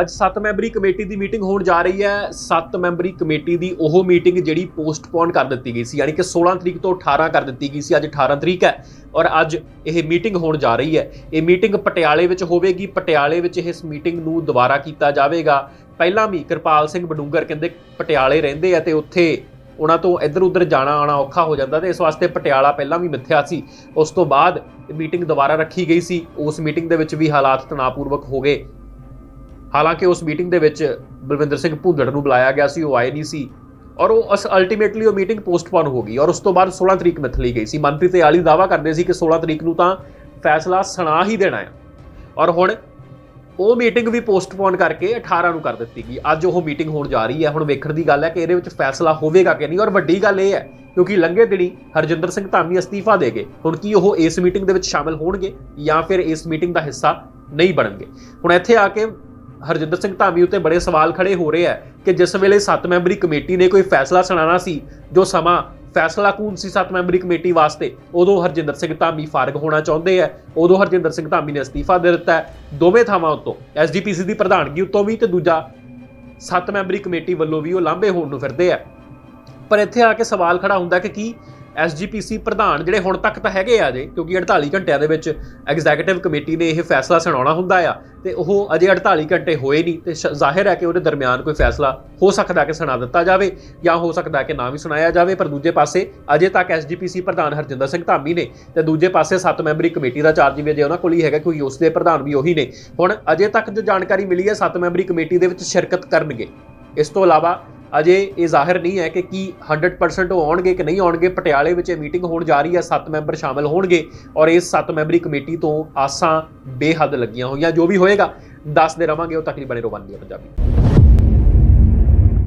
ਅੱਜ 7 ਮੈਂਬਰੀ ਕਮੇਟੀ ਦੀ ਮੀਟਿੰਗ ਹੋਣ ਜਾ ਰਹੀ ਹੈ। 7 ਮੈਂਬਰੀ ਕਮੇਟੀ ਦੀ ਉਹ ਮੀਟਿੰਗ ਜਿਹੜੀ ਪੋਸਟਪੋਨ ਕਰ ਦਿੱਤੀ ਗਈ ਸੀ, ਯਾਨੀ ਕਿ 16 ਤਰੀਕ ਤੋਂ 18 ਕਰ ਦਿੱਤੀ ਗਈ ਸੀ। ਅੱਜ 18 ਤਰੀਕ ਹੈ ਔਰ ਅੱਜ ਇਹ ਮੀਟਿੰਗ ਹੋਣ ਜਾ ਰਹੀ ਹੈ। ਇਹ ਮੀਟਿੰਗ ਪਟਿਆਲੇ ਵਿੱਚ ਹੋਵੇਗੀ। ਪਟਿਆਲੇ ਵਿੱਚ ਇਸ ਮੀਟਿੰਗ ਨੂੰ ਦੁਬਾਰਾ ਕੀਤਾ ਜਾਵੇਗਾ। ਪਹਿਲਾਂ ਵੀ ਕਿਰਪਾਲ ਸਿੰਘ ਬਡੂੰਗਰ ਕਹਿੰਦੇ ਪਟਿਆਲੇ ਰਹਿੰਦੇ ਆ ਤੇ ਉੱਥੇ ਉਹਨਾਂ ਤੋਂ ਇੱਧਰ ਉੱਧਰ ਜਾਣਾ ਆਣਾ ਔਖਾ ਹੋ ਜਾਂਦਾ ਤੇ ਇਸ ਵਾਸਤੇ ਪਟਿਆਲਾ ਪਹਿਲਾਂ ਵੀ ਮਿੱਥਿਆ ਸੀ। ਉਸ ਤੋਂ ਬਾਅਦ ਮੀਟਿੰਗ ਦੁਬਾਰਾ ਰੱਖੀ ਗਈ ਸੀ। ਉਸ ਮੀਟਿੰਗ ਦੇ ਵਿੱਚ ਵੀ ਹਾਲਾਤ ਤਣਾਅਪੂਰਵਕ ਹੋ ਗਏ। ਹਾਲਾਂਕਿ ਉਸ ਮੀਟਿੰਗ ਦੇ ਵਿੱਚ ਬਲਵਿੰਦਰ ਸਿੰਘ ਭੁੰਦੜ ਨੂੰ ਬੁਲਾਇਆ ਗਿਆ ਸੀ, ਉਹ ਆਏ ਨਹੀਂ ਸੀ। ਔਰ ਉਹ ਅਸ ਅਲਟੀਮੇਟਲੀ ਉਹ ਮੀਟਿੰਗ ਪੋਸਟਪੋਨ ਹੋ ਗਈ। ਔਰ ਉਸ ਤੋਂ ਬਾਅਦ 16 ਤਰੀਕ ਮਿਥ ਗਈ ਸੀ। ਮਨਪ੍ਰੀਤ ਆਲੀ ਦਾਵਾ ਕਰਦੇ ਸੀ ਕਿ 16 ਤਰੀਕ ਨੂੰ ਤਾਂ ਫੈਸਲਾ ਸੁਣਾ ਹੀ ਦੇਣਾ ਹੈ। ਔਰ ਹੁਣ ਉਹ ਮੀਟਿੰਗ ਵੀ ਪੋਸਟਪੋਨ ਕਰਕੇ 18 ਨੂੰ ਕਰ ਦਿੱਤੀ ਗਈ। ਅੱਜ ਉਹ ਮੀਟਿੰਗ ਹੋਣ ਜਾ ਰਹੀ ਹੈ। ਹੁਣ ਵੇਖਣ ਦੀ ਗੱਲ ਹੈ ਕਿ ਇਹਦੇ ਵਿੱਚ ਫੈਸਲਾ ਹੋਵੇਗਾ ਕਿ ਨਹੀਂ। ਔਰ ਵੱਡੀ ਗੱਲ ਇਹ ਹੈ, ਕਿਉਂਕਿ ਲੰਘੇ ਦਿਨੀ ਹਰਜਿੰਦਰ ਸਿੰਘ ਧਾਮੀ ਅਸਤੀਫਾ ਦੇ ਗਏ। ਹੁਣ ਕੀ ਉਹ ਇਸ ਮੀਟਿੰਗ ਦੇ ਵਿੱਚ ਸ਼ਾਮਲ ਹੋਣਗੇ ਜਾਂ ਫਿਰ ਇਸ ਮੀਟਿੰਗ ਦਾ ਹਿੱਸਾ ਨਹੀਂ ਬਣਨਗੇ? ਹੁਣ ਇੱਥੇ ਆ ਕੇ ਹਰਜਿੰਦਰ ਸਿੰਘ ਧਾਮੀ ਉੱਤੇ ਬੜੇ ਸਵਾਲ ਖੜੇ ਹੋ ਰਹੇ ਆ ਕਿ ਜਿਸ ਵੇਲੇ 7 ਮੈਂਬਰੀ ਕਮੇਟੀ ਨੇ ਕੋਈ ਫੈਸਲਾ ਸੁਣਾਉਣਾ ਸੀ, ਜੋ ਸਮਾਂ ਫੈਸਲਾ ਕੂਨ ਸੀ 7 ਮੈਂਬਰੀ ਕਮੇਟੀ ਵਾਸਤੇ, ਉਦੋਂ ਹਰਜਿੰਦਰ ਸਿੰਘ ਧਾਮੀ ਫਾਰਗ ਹੋਣਾ ਚਾਹੁੰਦੇ ਆ, ਉਦੋਂ ਹਰਜਿੰਦਰ ਸਿੰਘ ਧਾਮੀ ਨੇ ਅਸਤੀਫਾ ਦੇ ਦਿੱਤਾ ਹੈ, ਦੋਵੇਂ ਥਾਵਾਂ ਉੱਤੋਂ ਐਸਜੀਪੀਸੀ ਦੀ ਪ੍ਰਧਾਨਗੀ ਉੱਤੋਂ ਵੀ ਤੇ ਦੂਜਾ 7 ਮੈਂਬਰੀ ਕਮੇਟੀ ਵੱਲੋਂ ਵੀ ਉਹ ਲਾਂਭੇ ਹੋਣ ਨੂੰ ਫਿਰਦੇ ਆ। ਪਰ ਇੱਥੇ ਆ ਕੇ ਸਵਾਲ ਖੜਾ ਹੁੰਦਾ ਕਿ ਕੀ ਐਸਜੀਪੀਸੀ ਪ੍ਰਧਾਨ ਜਿਹੜੇ ਹੁਣ ਤੱਕ ਤਾਂ ਹੈਗੇ ਆ ਜੇ, ਕਿਉਂਕਿ 48 ਘੰਟਿਆਂ ਦੇ ਵਿੱਚ ਐਗਜ਼ੀਕਿਊਟਿਵ ਕਮੇਟੀ ਨੇ ਇਹ ਫੈਸਲਾ ਸੁਣਾਉਣਾ ਹੁੰਦਾ ਆ, ਤੇ ਉਹ ਅਜੇ 48 ਘੰਟੇ ਹੋਏ ਨਹੀਂ, ਤੇ ਸ਼- ਜ਼ਾਹਿਰ ਹੈ ਕਿ ਉਹਦੇ ਦਰਮਿਆਨ ਕੋਈ ਫੈਸਲਾ ਹੋ ਸਕਦਾ ਕਿ ਸੁਣਾ ਦਿੱਤਾ ਜਾਵੇ ਜਾਂ ਹੋ ਸਕਦਾ ਕਿ ਨਾ ਵੀ ਸੁਣਾਇਆ ਜਾਵੇ, ਪਰ ਦੂਜੇ ਪਾਸੇ ਅਜੇ ਤੱਕ ਐਸਜੀਪੀਸੀ ਪ੍ਰਧਾਨ ਹਰਜਿੰਦਰ ਸਿੰਘ ਧਾਮੀ ਨੇ ਤੇ ਦੂਜੇ ਪਾਸੇ 7 ਮੈਂਬਰੀ ਕਮੇਟੀ ਦਾ ਚਾਰਜ ਵੀ ਅਜੇ ਉਹਨਾਂ ਕੋਲ ਹੀ ਹੈਗਾ, ਕਿਉਂਕਿ ਉਸ ਦੇ ਪ੍ਰਧਾਨ ਵੀ ਉਹੀ ਨੇ। ਹੁਣ ਅਜੇ ਤੱਕ ਜੋ ਜਾਣਕਾਰੀ ਮਿਲੀ ਹੈ 7 ਮੈਂਬਰੀ ਕਮੇਟੀ ਦੇ ਵਿੱਚ ਸ਼ਿਰਕਤ ਕਰਨਗੇ। ਇਸ ਤੋਂ ਇਲਾਵਾ ਅਜੇ ਇਹ ਜ਼ਾਹਿਰ ਨਹੀਂ ਹੈ ਕਿ ਕੀ 100% ਉਹ ਆਉਣਗੇ ਕਿ ਨਹੀਂ ਆਉਣਗੇ। ਪਟਿਆਲੇ ਵਿੱਚ ਇਹ ਮੀਟਿੰਗ ਹੋਣ ਜਾ ਰਹੀ ਹੈ 7 ਮੈਂਬਰ ਸ਼ਾਮਲ ਹੋਣਗੇ ਔਰ ਇਸ 7 ਮੈਂਬਰੀ ਕਮੇਟੀ ਤੋਂ ਆਸਾਂ ਬੇਹੱਦ ਲੱਗੀਆਂ ਹੋਈਆਂ। ਜੋ ਵੀ ਹੋਏਗਾ, ਦੱਸਦੇ ਰਵਾਂਗੇ। ਉਹ ਤਕਰੀਬਨ ਰੋਵਾਂਗੇ ਪੰਜਾਬੀ।